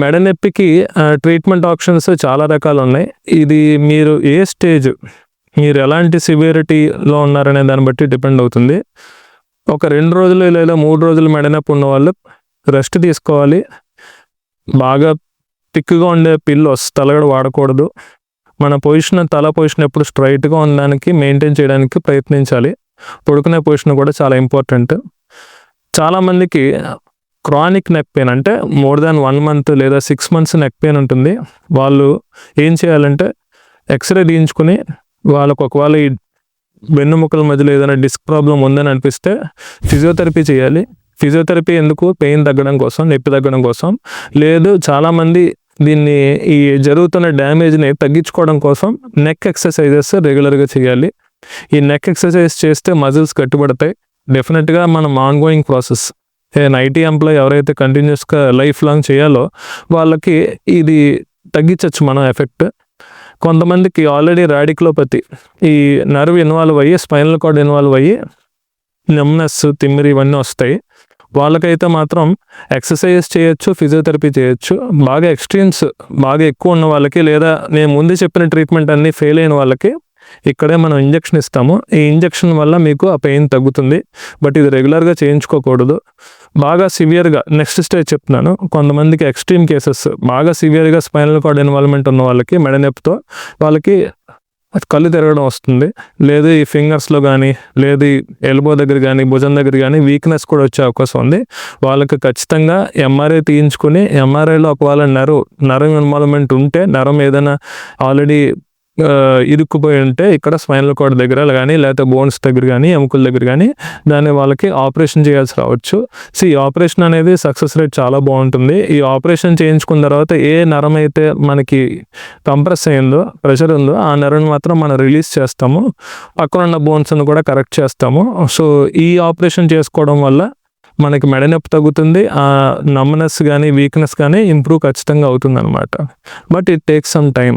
మెడ నొప్పికి treatment options చాలా రకాలు ఉన్నాయి ఇది మీరు ఏ స్టేజ్ మీరు ఎలాంటి సివియరిటీలో ఉన్నారనే దాన్ని బట్టి డిపెండ్ అవుతుంది. ఒక రెండు రోజులు లేదా మూడు రోజులు మెడ నొప్పి ఉన్న వాళ్ళు రెస్ట్ తీసుకోవాలి. బాగా థిక్గా ఉండే పిల్లోస్ తలగడ వాడకూడదు. మన పొజిషన్ తల పొజిషన్ ఎప్పుడు స్ట్రైట్గా ఉండడానికి మెయింటైన్ చేయడానికి ప్రయత్నించాలి. పడుకునే పొజిషన్ కూడా చాలా ఇంపార్టెంట్ చాలామందికి క్రానిక్ నెక్ పెయిన్ అంటే మోర్ దాన్ వన్ మంత్ లేదా సిక్స్ మంత్స్ నెక్ పెయిన్ ఉంటుంది. వాళ్ళు ఏం చేయాలంటే ఎక్స్రే తీయించుకుని వాళ్ళకు ఒకవేళ ఈ వెన్నుముకల మధ్యలో ఏదైనా డిస్క్ ప్రాబ్లం ఉందని అనిపిస్తే ఫిజియోథెరపీ చేయాలి. ఫిజియోథెరపీ ఎందుకు? పెయిన్ తగ్గడం కోసం నొప్పి తగ్గడం కోసం. లేదు చాలామంది దీన్ని ఈ జరుగుతున్న డ్యామేజ్ని తగ్గించుకోవడం కోసం నెక్ ఎక్సర్సైజెస్ రెగ్యులర్గా చేయాలి. ఈ నెక్ ఎక్సర్సైజ్ చేస్తే మజిల్స్ కట్టుబడతాయి డెఫినెట్గా మనం ongoing process. Process IT employee ఎవరైతే కంటిన్యూస్గా లైఫ్ లాంగ్ చేయాలో వాళ్ళకి ఇది తగ్గించవచ్చు మనం ఎఫెక్ట్ కొంతమందికి ఆల్రెడీ రాడిక్లోపతి ఈ నర్వ్ ఇన్వాల్వ్ అయ్యి స్పైనల్ కార్డ్ ఇన్వాల్వ్ అయ్యి నెమ్నెస్ తిమ్మిరి ఇవన్నీ వస్తాయి. వాళ్ళకైతే మాత్రం ఎక్సర్సైజ్ చేయొచ్చు ఫిజియోథెరపీ చేయొచ్చు. బాగా ఎక్స్ట్రీమ్స్ బాగా ఎక్కువ ఉన్న వాళ్ళకి లేదా నేను ముందు చెప్పిన ట్రీట్మెంట్ అన్నీ ఫెయిల్ అయిన వాళ్ళకి ఇక్కడే మనం ఇంజెక్షన్ ఇస్తాము. ఈ ఇంజెక్షన్ వల్ల మీకు ఆ పెయిన్ తగ్గుతుంది. బట్ ఇది రెగ్యులర్గా చేయించుకోకూడదు. బాగా సివియర్గా నెక్స్ట్ స్టేజ్ చెప్తున్నాను. కొంతమందికి ఎక్స్ట్రీమ్ కేసెస్ బాగా సివియర్గా స్పైనల్ కార్డ్ ఇన్వాల్వ్మెంట్ ఉన్న వాళ్ళకి మెడ నొప్పితో వాళ్ళకి కళ్ళు తిరగడం వస్తుంది. లేదు ఈ ఫింగర్స్లో కానీ లేదు ఎల్బో దగ్గర కానీ భుజం దగ్గర కానీ వీక్నెస్ కూడా వచ్చే అవకాశం ఉంది. వాళ్ళకి ఖచ్చితంగా ఎంఆర్ఐ తీయించుకుని ఎంఆర్ఐలో ఒకవేళ నరం నరం ఇన్వాల్వ్మెంట్ ఉంటే నరం ఏదైనా ఆల్రెడీ ఇరుక్కుపోయి ఉంటే ఇక్కడ స్వైన్ల కార్డ్ దగ్గర కానీ లేకపోతే బోన్స్ దగ్గర కానీ ఎముకల దగ్గర కానీ దాన్ని వాళ్ళకి ఆపరేషన్ చేయాల్సి రావచ్చు. సో ఈ ఆపరేషన్ అనేది సక్సెస్ రేట్ చాలా బాగుంటుంది. ఈ ఆపరేషన్ చేయించుకున్న తర్వాత ఏ నరం అయితే మనకి కంప్రెస్ అయిందో ప్రెషర్ ఉందో ఆ నరం మాత్రం మనం రిలీజ్ చేస్తాము. పక్కన ఉన్న బోన్స్ని కూడా కరెక్ట్ చేస్తాము. సో ఈ ఆపరేషన్ చేసుకోవడం వల్ల మనకి మెడ నొప్పి తగ్గుతుంది. ఆ నమ్మనెస్ కానీ వీక్నెస్ కానీ ఇంప్రూవ్ ఖచ్చితంగా అవుతుంది అనమాట but it takes some time